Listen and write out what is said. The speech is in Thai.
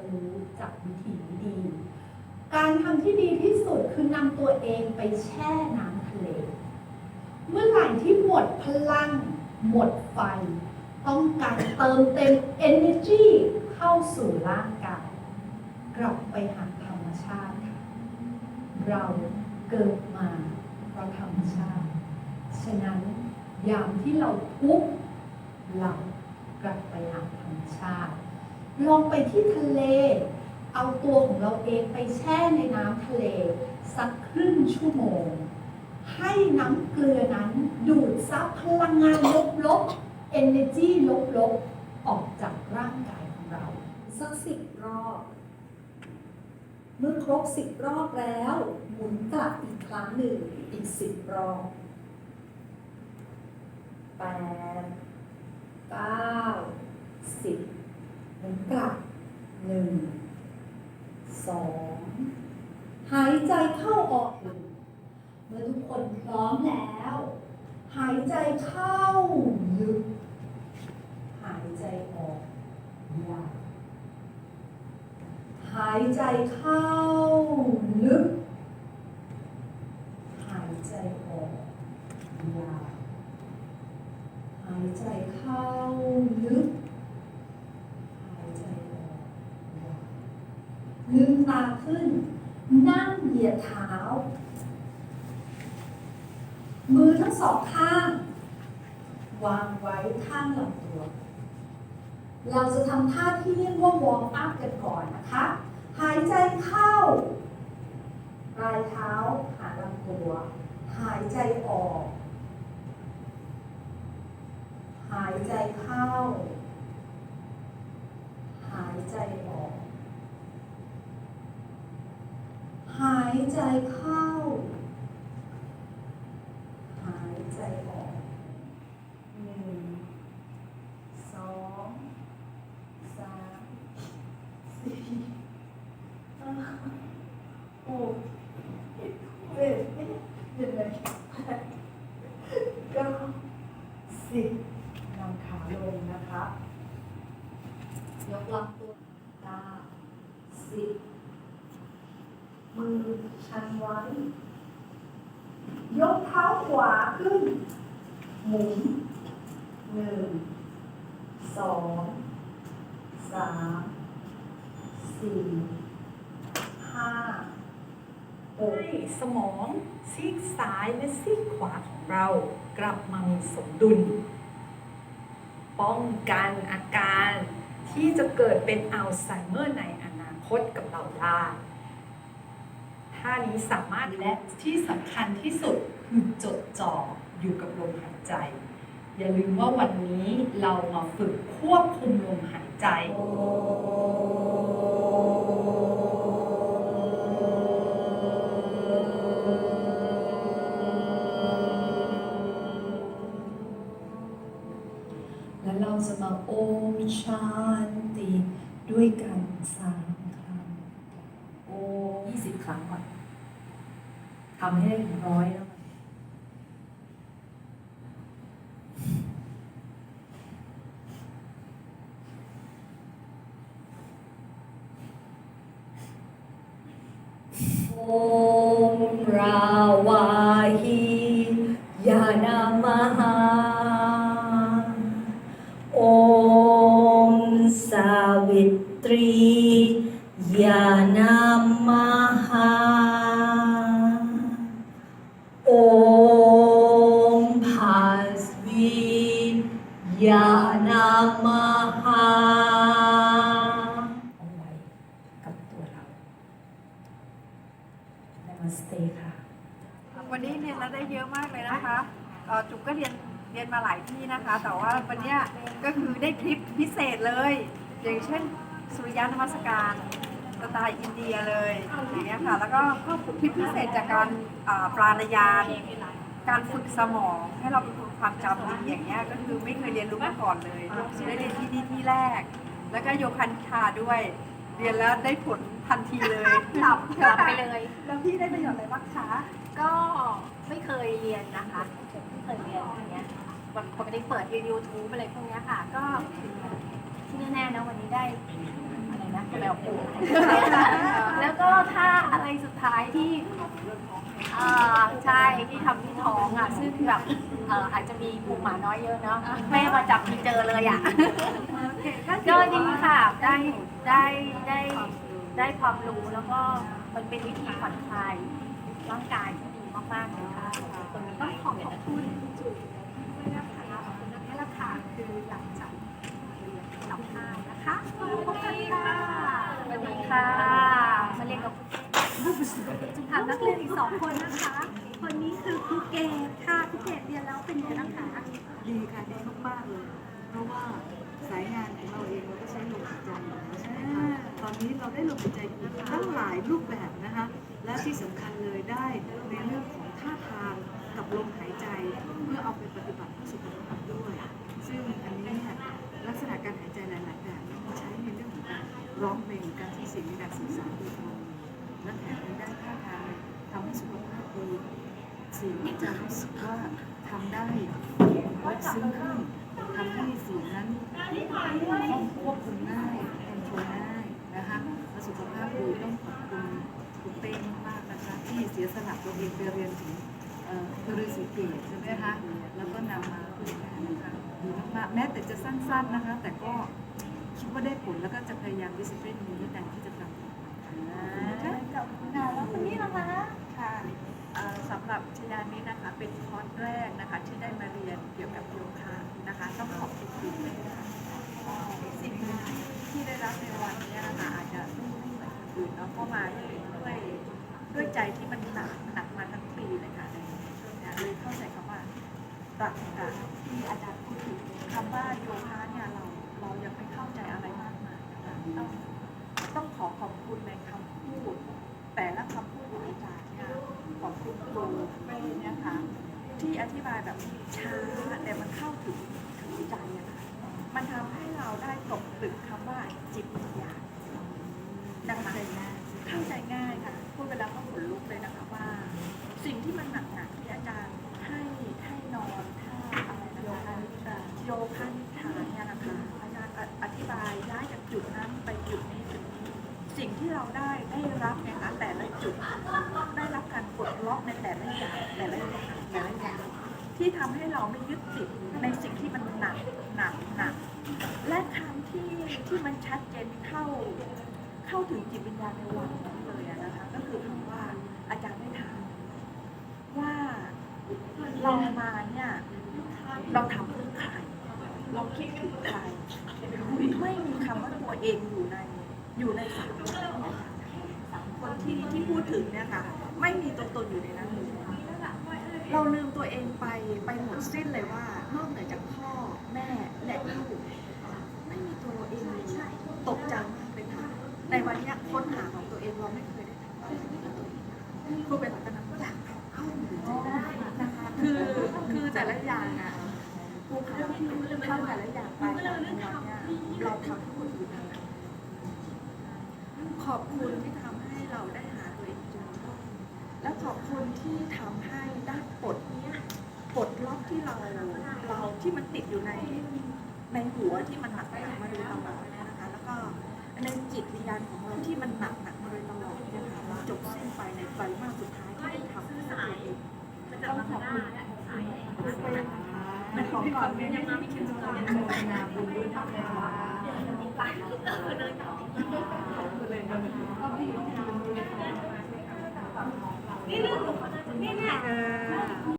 ะรู้จักวิธีที่ดี การทำที่ดีที่สุดคือนำตัวเองไปแช่น้ำทะเล เมื่อไหร่ที่หมดพลัง หมดไฟ ต้องการเติมเต็ม energy เข้าสู่ร่างกายกลับไปหาธรรมชาติค่ะ เราเกิดมาเพราะธรรมชาติ ฉะนั้นยามที่เราทุกข์เรากลับไปหาธรรมชาติ ลองไปที่ทะเล เอาตัวของเราเองไปแช่ในน้ำทะเล สักครึ่งชั่วโมง ให้น้ำเกลือนั้นดูดซับพลังงานลบๆ energy ลบๆ ออกจากร่างกายของเรา สักสิบรอบ เมื่อครบสิบรอบแล้ว หมุนกลับอีกครั้งหนึ่งอีกสิบรอบแปดเก้า กลับหนึ่งสองหายใจเข้าออกหนึ่งเมื่อทุกคนพร้อมแล้ว หายใจเข้าลึกหายใจออกยาวหายใจเข้าลึก หายใจออกยาวหายใจเข้าลึก หายใจออกยาวลืมตาขึ้น นั่งเหยียดเท้า มือทั้งสองข้าง วางไว้ข้างลำตัว เราจะทำท่าที่เรียกว่าวอร์มอัพกันก่อนนะคะ หายใจเข้าปลายเท้าหาลำตัว หายใจออก หายใจเข้า หายใจออก หายใจเข้า หายใจออกหนึ่งสองสามสี่ห้าหกเจ็ดแปดเจ็ดเลยเก้าสิบนำขาลงนะคะ ยกลำตัวเก้าสิบ มือชันไว้ ยกเท้าขวาขึ้น หมุนหนึ่งสองสามสี่ห้าหกให้สมองซีกซ้ายและซีกขวาของเรากลับมามีสมดุล ป้องกันอาการที่จะเกิดเป็นอัลไซเมอร์ในอนาคตกับเราได้ ท่านี้สามารถและที่สำคัญที่สุดคือจดจ่ออยู่กับลมหายใจ อย่าลืมว่าวันนี้เรามาฝึกควบคุมลมหายใจแล้วเราจะมาโอมชานติด้วยกันสามครั้งโอยี่สิบครั้งก่อน ทำให้ได้ถึงร้อยแล้วกันโอมราวาหียานามหาโอมสาวิตรียานา เอ่อจุกก็เรียนเรียนมาหลายที่นะคะ แต่ว่าวันเนี้ยก็คือได้คลิปพิเศษเลย อย่างเช่นสุริยานมัสการสไตล์อินเดียเลยอย่างเงี้ยค่ะ แล้วก็คลิปพิเศษจากการอ่าปราณยาน การฝึกสมองให้เราเป็นคนความจำดีอย่างเงี้ยก็คือไม่เคยเรียนรู้มาก่อนเลยได้เรียนที่นี่ที่แรก แล้วก็โยคันคาด้วย เรียนแล้วได้ผลทันทีเลยหลับกลับไปเลย แล้วพี่ได้ประโยชน์อะไรบ้างคะ ก็ไม่เคยเรียนนะคะ ไม่เคยเรียนอย่างเงี้ยแบบปกติเปิดยูทูบอะไรพวกเนี้ยค่ะ ก็ที่แน่ๆนะวันนี้ได้อะไรนะแมวปูแล้วก็ถ้าอะไรสุดท้ายที่อ่าใช่ที่ทำที่ท้องอะ ซึ่งแบบอาจจะมีปูหมาน้อยเยอะเนาะแม่มาจับทีเจอเลยอะก็ดีค่ะได้ได้ได้ได้ความรู้แล้วก็มันเป็นวิธีผ่อนคลายร่างกายที่ดีมากๆเลยค่ะต้องขอขอบคุณ นักเรียนอีกสองคนนะคะ คนนี้คือครูเกดค่ะครูเกดเรียนแล้วเป็นยังไงบ้างคะดีค่ะดีมากๆเลย เพราะว่าสายงานของเราเองเราก็ใช้ลมหายใจอยู่แล้วใช่ไหมคะตอนนี้เราได้ลมหายใจอีกตั้งหลายรูปแบบนะคะ และที่สำคัญเลยได้ในเรื่องของท่าทางกับลมหายใจเพื่อเอาไปปฏิบัติเพื่อสุขภาพด้วย ซึ่งอันนี้เนี่ยลักษณะการหายใจหลายๆแบบมันใช้ในเรื่องของการร้องเพลงการใช้เสียงในการสื่อสารโดยตรง และแถมยังได้ท่าทางทำให้สุขภาพดีสียงจะรู้สึกว่าทำได้ลึกซึ้งขึ้นทำให้สียงนั้นต้องควบคุมง่ายคอนโทรลง่ายนะคะและสุขภาพดีต้องขอบคุณคุณเต้มากๆนะคะที่เสียสละตัวเองไปเรียนถึงเอ่อทฤษฎีเกตใช่ไหมคะแล้วก็นำมาเผยแพร่นะคะดีมากๆแม้แต่จะสั้นๆนะคะ แต่ก็คิดว่าได้ผลแล้วก็จะพยายามดิสซิ p ลินมีวินัยที่จะทำ กับคุณนาแล้วคนนี้ล่ะคะ ค่ะเอ่อสำ หรับชยานี้นะคะ เป็นคอร์สแรกนะคะ ที่ได้มาเรียนเกี่ยวกับโยคะนะคะ ต้องขอบคุณครูเลยนะคะสิ่งที่ได้รับในวันนี้นะคะอาจจะไม่เหมือนคนอื่นเนาะเพราะมาด้วยด้วยด้วยใจที่มันหนักหนักมาทั้งปีเลยค่ะในช่วงนี้เลยเข้าใจคำว่าตรรกะที่อาจารย์พูดถึงคำว่าโยคะเนี่ยเราเรายังไม่เข้าใจอะไรมากมายนะคะต้องต้องขอขอบคุณในคำพูด แต่ละคำพูดของอาจารย์เนี่ยขอบคุณครูเป้เนี่ยค่ะ ที่อธิบายแบบช้าแต่มันเข้าถึงถึงใจอะค่ะมันทำให้เราได้ตกตึกคำว่าจิตวิญญาณนะคะเข้าใจง่ายค่ะพูดไปแล้วก็ขนลุกเลยนะคะว่า สิ่งที่มันหนักๆที่อาจารย์ให้ให้นอนท่าอะไรนะคะโยคะนิทานเนี่ยนะคะอาจารย์อธิบายย้ายจากจุดนั้นไปจุดนี้จุดนี้ สิ่งที่เราได้ได้รับเนี่ ที่ทำให้เราไม่ยึดติดในสิ่งที่มันหนักหนักหนักและคำที่ที่มันชัดเจนเข้าเข้าถึงจิตวิญญาณในวันนั้นเลยนะคะก็คือคำว่าอาจารย์ได้ถามว่าเรามาเนี่ยเราทำเพื่อใครเราคิดถึงใครไม่มีคำว่าตัวเองอยู่ในอยู่ในสามคนสามคนที่ที่พูดถึงเนี่ยค่ะไม่มีตัวตนอยู่ในนั้นเลย เราลืมตัวเองไปไปหมดสิ้นเลยว่านอกเหนือจากพ่อแม่และลูกไม่มีตัวเราเองเลยตกใจมากเลยค่ะในวันนี้ค้นหาของตัวเองเราไม่เคยได้ทำอะไรกับตัวเองครูเป็นหลักการอยากเข้าถึงได้คือคือแต่ละอย่างอะครูพาเข้าแต่ละอย่างไปและวันเนี่ยเราทำให้คนอื่นนะคะขอบคุณที่ทำให้เราได้หาตัวเองเจอและขอบคุณที่ทำให้ได้ปลดปลดล็อก ที่เราเราที่มันติดอยู่ในในหัวที่มันหนักหนักมาโดยตลอดนะคะแล้วก็ในจิตวิญญาณของเราที่มันหนักหนักมาโดยตลอดนี่ยค่ะจบสิ้นไปในไตรมาสสุดท้ายที่ได้ทำให้ตัวเองต้องขอบคุณคุณเป้นะคะแต่ของก่อนเนี่ยยังไม่เขียนสตอรี่โฆษณาบุญด้วยนะคะนี่เรื่องของนี่เนี่ย